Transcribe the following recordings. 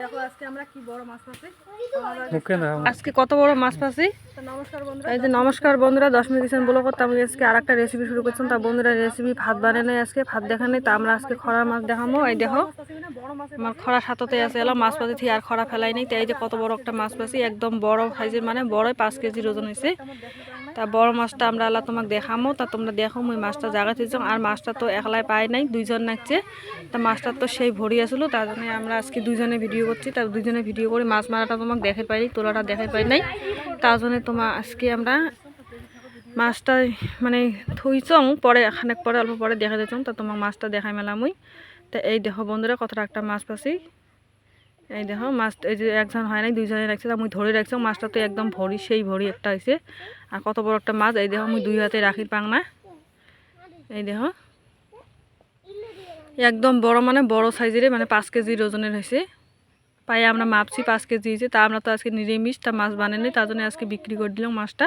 দেখো আজকে আমরা কি বড় মাছ পাচ্ছি? মুখে না আজকে কত বড় মাছ পাচ্ছি? নমস্কার বন্ধুরা এই যে নমস্কার বন্ধুরা দশ মিনিট কিচেন বলো করতে আমি আজকে আর একটা রেসিপি শুরু করছিলাম তা বন্ধুরা রেসিপি ভাত আজকে ভাত দেখা নেই তা আমরা আজকে খরার মাছ এই দেখো বড় আমার খরা সাথতে আছে এলাম মাছ পাতি আর খরা ফেলাই নেই। তাই যে কত বড় একটা মাছ পাচ্ছি একদম বড় সাইজের মানে বড়ই পাঁচ কেজির ওজন হয়েছে। তা বড় মাছটা আমরা আল্লাহ তোমাকে দেখামো, তা তোমরা দেখো ওই মাছটা জায়গাতে যাও আর মাছটা তো একলাই পাই নাই, দুইজন নাচছে তা মাছটা তো সেই ভরি আসলো তার জন্য আমরা আজকে দুইজনে ভিডিও করছি। তার দুইজনে ভিডিও করে মাছ মারাটা তোমাকে দেখে পাই, তোলাটা দেখে পাই নাই। তার জন্য তোমার আজকে আমরা মাছটা মানে থইছং পরে খানেক পরে, অল্প পরে দেখা দিচ্ছ তা তোমার মাছটা দেখাই মেলাম ওই তা এই দেখো বন্ধুরা, কতটা একটা মাছ পাচ্ছি। এই দেখো, মাছ এই যে একজন হয় নাই, দুইজনে রাখছে, তা মুই ধরে রাখছি মাছটা তো একদম ভরি, সেই ভরি একটা হয়েছে আর কত বড় একটা মাছ, এই দেখো, মুই দুই হাতে রাখির পাং না। এই দেখো, একদম বড় মানে বড় সাইজের মানে পাঁচ কেজির ওজনের হয়েছে পায়ে আমরা মাপছি পাঁচ কেজি হয়েছে তা আমরা তো আজকে নিরামিষ, তা মাছ বানাই তার জন্য আজকে বিক্রি করে দিলাম মাছটা।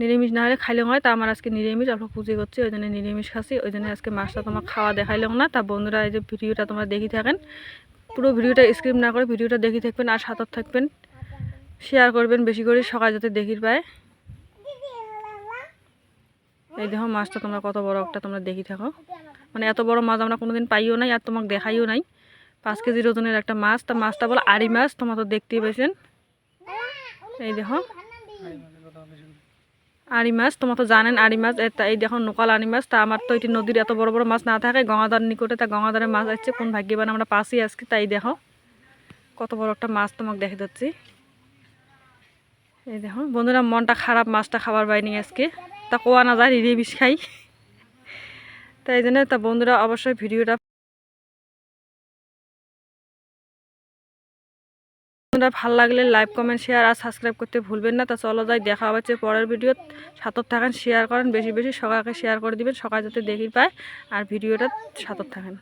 নিরামিষ না হলে খাইলে হয়, তা আমার আজকে নিরামিষ অল্প পুজো করছি, ওই জন্য নিরামিষ খাচ্ছি, ওই জন্য আজকে মাছটা তোমার খাওয়া দেখাইলাম না। তা বন্ধুরা, এই যে ভিডিওটা তোমরা দেখি থাকেন পুরো ভিডিওটা স্ক্রিপ না করে ভিডিওটা দেখি থাকবেন আর সাঁতার থাকবেন। শেয়ার করবেন বেশি করে, সকাল যাতে দেখির পায়। এই দেখো মাছটা তোমরা কত বড় একটা তোমরা দেখি থাকো। মানে এত বড় মাছ আমরা কোনোদিন পাইও নাই আর তোমাকে দেখাইও নাই। পাঁচ কেজির ওজনের একটা মাছ, তা মাছটা বলে আড়ি মাছ, তোমরা তো দেখতেই পেয়েছেন এই দেখো। আড়ি মাছ তোমার তো জানেন আড়ি মাছ এ- তা এই দেখো নোকাল আড়ি মাছ তা আমার তো এটি নদীর এত বড় বড় মাছ না থাকে, গঙ্গাধার নিকটে তা গঙ্গাধারের মাছ আসছে কোন ভাগ্যবান আমরা পাশি আজকে, তাই দেখো। কত বড় একটা মাছ তোমাকে দেখে যাচ্ছি এই দেখো, বন্ধুরা, মনটা খারাপ, মাছটা খাবার পাইনি আজকে। তা কোয়া না যায় রিয়ে বিষ খাই। তাই জন্য তা বন্ধুরা, অবশ্যই ভিডিওটা বন্ধুরা ভালো লাগলে লাইভ কমেন্ট শেয়ার আর সাবস্ক্রাইব করতে ভুলবেন না। তা চলো যাই, দেখা হচ্ছে পরের ভিডিও সাতর থাকেন শেয়ার করেন, বেশি বেশি সকালকে শেয়ার করে দিবেন সকাল যাতে দেখি পায়। আর ভিডিওটা সাতর থাকেন।